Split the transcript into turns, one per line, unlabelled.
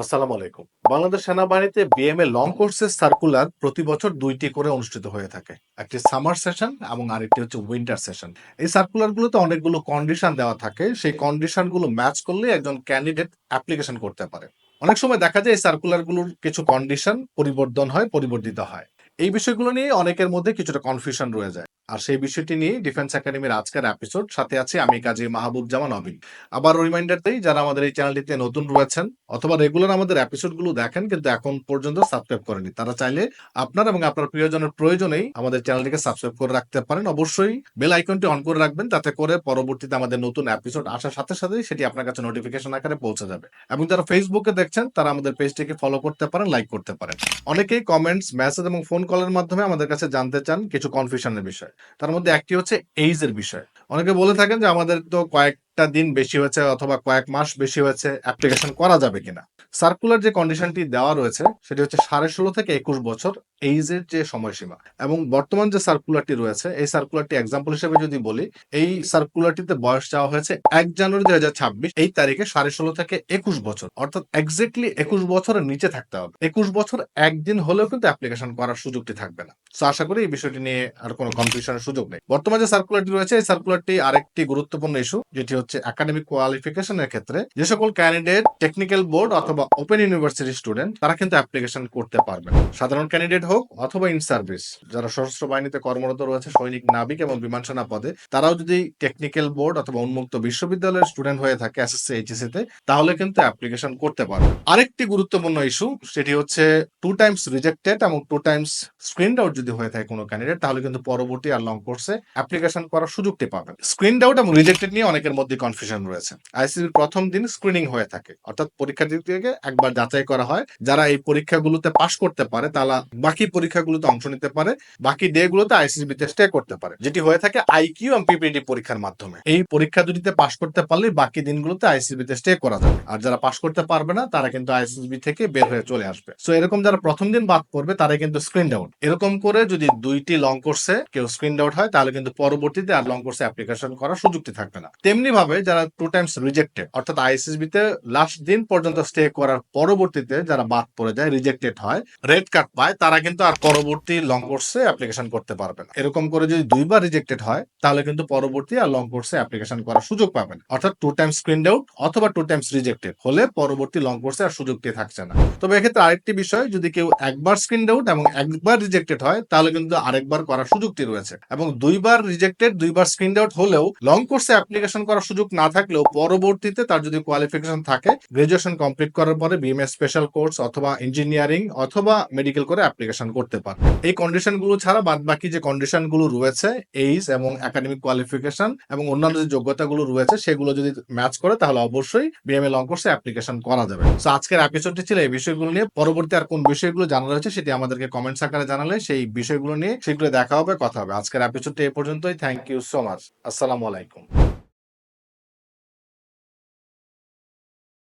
আসসালামু আলাইকুম। বাংলাদেশ সেনাবাহিনীতে বিএমএ লং কোর্সের সার্কুলার প্রতি বছর দুইটি করে অনুষ্ঠিত হয়ে থাকে। একটি সামার সেশন এবং আরেকটি হচ্ছে উইন্টার সেশন এই সার্কুলারগুলোতে অনেকগুলো কন্ডিশন দেওয়া থাকে। সেই কন্ডিশনগুলো ম্যাচ করলে একজন ক্যান্ডিডেট অ্যাপ্লিকেশন করতে পারে। অনেক সময় দেখা যায় এই সার্কুলারগুলোর কিছু কন্ডিশন পরিবর্তন হয়, পরিবর্তিত হয়। এই বিষয়গুলো নিয়ে অনেকের মধ্যে কিছুটা কনফিউশন রয়ে যায়। আর সেই বিষয়টি নিয়ে ডিফেন্স একাডেমির আজকের এপিসোড সাথে আছে আমি কাজী মাহবুব জামান অবিন আবার রিমাইন্ডার দেই, যারা আমাদের এই চ্যানেলটিতে নতুন রয়েছেন, অথবা রেগুলার আমাদের এপিসোডগুলো দেখেন, কিন্তু এখন পর্যন্ত সাবস্ক্রাইব করেনি তারা চাইলে আপনার এবং আপনার প্রিয়জনের প্রয়োজনেই আমাদের চ্যানেলটিকে সাবস্ক্রাইব করে রাখতে পারেন। অবশ্যই বেল আইকনটি অন করে রাখবেন, তাতে করে পরবর্তীতে আমাদের নতুন এপিসোড আসার সাথে সাথেই সেটি আপনার কাছে নোটিফিকেশন আকারে পৌঁছে যাবে। এবং যারা ফেসবুকে দেখছেন, তারা আমাদের পেজটিকে ফলো করতে পারেন লাইক করতে পারেন। অনেকেই কমেন্টস মেসেজ এবং ফোন কলের মাধ্যমে আমাদের কাছে জানতে চান কিছু কনফিউশনের বিষয়। তার মধ্যে একটি হচ্ছে এইজের বিষয়। অনেকে বলে থাকেন যে আমাদের তো কয়েকটা দিন বেশি হয়েছে অথবা কয়েক মাস বেশি হয়েছে অ্যাপ্লিকেশন করা যাবে কিনা। সার্কুলার যে কন্ডিশনটি দেওয়া রয়েছে, সেটি হচ্ছে সাড়ে ষোলো থেকে একুশ বছর এইজের যে সময়সীমা এবং বর্তমান যে সার্কুলারটি রয়েছে, এই সার্কুলারটি এক্সাম্পল হিসেবে যদি বলি, এই সার্কুলারটিতে বয়স চাওয়া হয়েছে এক জানুয়ারি দুই হাজার ছাব্বিশ, এই তারিখে সাড়ে ষোলো থেকে একুশ বছর, অর্থাৎ এক্স্যাক্টলি একুশ বছরের নিচে থাকতে হবে। একুশ বছর একদিন হলেও কিন্তু অ্যাপ্লিকেশন করার সুযোগটি থাকবে না। তো আশা করি এই বিষয়টি নিয়ে আর কোনো কনফিউশনের সুযোগ নেই। বর্তমানে যে সার্কুলারটি রয়েছে, এই সার্কুলারটি আরেকটি গুরুত্বপূর্ণ ইস্যু যেটি হচ্ছে একাডেমিক কোয়ালিফিকেশনের ক্ষেত্রে যে সকল ক্যান্ডিডেট টেকনিক্যাল বোর্ড অথবা ওপেন ইউনিভার্সিটি স্টুডেন্ট তারা কিন্তু অ্যাপ্লিকেশন করতে পারবে সাধারণ ক্যান্ডিডেট হোক অথবা ইন সার্ভিস যারা সশস্ত্র বাহিনীতে কর্মরত রয়েছে, সৈনিক, নাবিক এবং বিমান সেনা পদে তারাও যদি টেকনিক্যাল বোর্ড অথবা উন্মুক্ত বিশ্ববিদ্যালয়ের স্টুডেন্ট হয়ে থাকে এসএসসি এইচএসসি তে, তাহলে কিন্তু অ্যাপ্লিকেশন করতে পারবে। আরেকটি গুরুত্বপূর্ণ ইস্যু সেটি হচ্ছে টু টাইমস রিজেক্টেড এবং টু টাইমস স্ক্রিন আউট যদি হয়ে থাকে কোনো ক্যান্ডিডেট তাহলে কিন্তু পরবর্তী আর লং কোর্সে অ্যাপ্লিকেশন করার সুযোগটি পাবেন স্ক্রিন আউট এবং রিজেক্টেড নিয়ে অনেকের মধ্যে কনফিউশন রয়েছে। আইসিবির প্রথম দিন স্ক্রিনিং হয়ে থাকে, অর্থাৎ পরীক্ষার্থীদেরকে একবার যাচাই করা হয়, যারা এই পরীক্ষাগুলোতে পাশ করতে পারে, তারা বাকি পরীক্ষাগুলোতে অংশ নিতে পারে, বাকি ডে গুলোতে আইসিবি তে স্টে করতে পারে, যেটি হয়ে থাকে আইকিউ এবং পিপিডি পরীক্ষার মাধ্যমে। এই পরীক্ষা দুটিতে পাশ করতে পারলে বাকি দিনগুলোতে আইসিবি তে স্টে করা যাবে। আর যারা পাশ করতে পারবে না, তারা কিন্তু আইসিবি থেকে বের হয়ে চলে আসবে। সো এরকম যারা প্রথম দিন বাদ করবে তারা কিন্তু স্ক্রিন আউট এরকম করে যদি দুইটি লং কোর্সে কেউ স্ক্রিন আউট হয়, তাহলে কিন্তু পরবর্তীতে আর লং কোর্সে অ্যাপ্লিকেশন করার সুযোগটি থাকবে না। তেমনি ভাবে যারা টু টাইমস রিজেক্টেড অর্থাৎ আইসিসবি তে লাস্ট দিন পর্যন্ত স্টে করার পরবর্তীতে যারা বাদ পড়ে যায় রিজেক্টেড হয় রেড কার্ড পায়, তারা কিন্তু আর পরবর্তী লং কোর্সে অ্যাপ্লিকেশন করতে পারবে না। এরকম করে যদি দুইবার রিজেক্টেড হয়, তাহলে কিন্তু পরবর্তী আর লং কোর্সে অ্যাপ্লিকেশন করার সুযোগ পাবেন অর্থাৎ টু টাইমস স্ক্রিন আউট অথবা টু টাইমস রিজেক্টেড হলে পরবর্তী লং কোর্সে আর সুযোগটি থাকছে না। তবে এক্ষেত্রে আরেকটি বিষয়, যদি কেউ একবার স্ক্রিন আউট এবং একবার রিজেক্টেড হয়, তাহলে কিন্তু আরেকবার করার সুযোগটি রয়েছে। এবং দুইবার রিজেক্টেড দুইবার স্ক্রিন আউট হলেও লং কোর্সে অ্যাপ্লিকেশন করার সুযোগ না থাকলেও পরবর্তীতে তার যদি কোয়ালিফিকেশন থাকে গ্রাজুয়েশন কমপ্লিট করার পরে বিএমএস স্পেশাল কোর্স অথবা ইঞ্জিনিয়ারিং অথবা মেডিকেল করে অ্যাপ্লিকেশন করতে পারে এই কন্ডিশনগুলো ছাড়া বাদ বাকি যে কন্ডিশনগুলো রয়েছে এইজ এবং একাডেমিক কোয়ালিফিকেশন এবং অন্যান্য যে যোগ্যতাগুলো রয়েছে, সেগুলো যদি ম্যাচ করে, তাহলে অবশ্যই বিএমএ লং কোর্সে অ্যাপ্লিকেশন করা যাবে। তো আজকের এপিসোডটি ছিল এই বিষয়গুলো নিয়ে। পরবর্তী আর কোন বিষয়গুলো জানা রয়েছে, সেটি আমাদেরকে কমেন্টস আকারে জানালে সেই বিষয়গুলো নিয়ে সেগুলো দেখা হবে, কথা হবে। আজকের এপিসোডটি এই পর্যন্তই। থ্যাংক ইউ সো মাচ আসসালামু আলাইকুম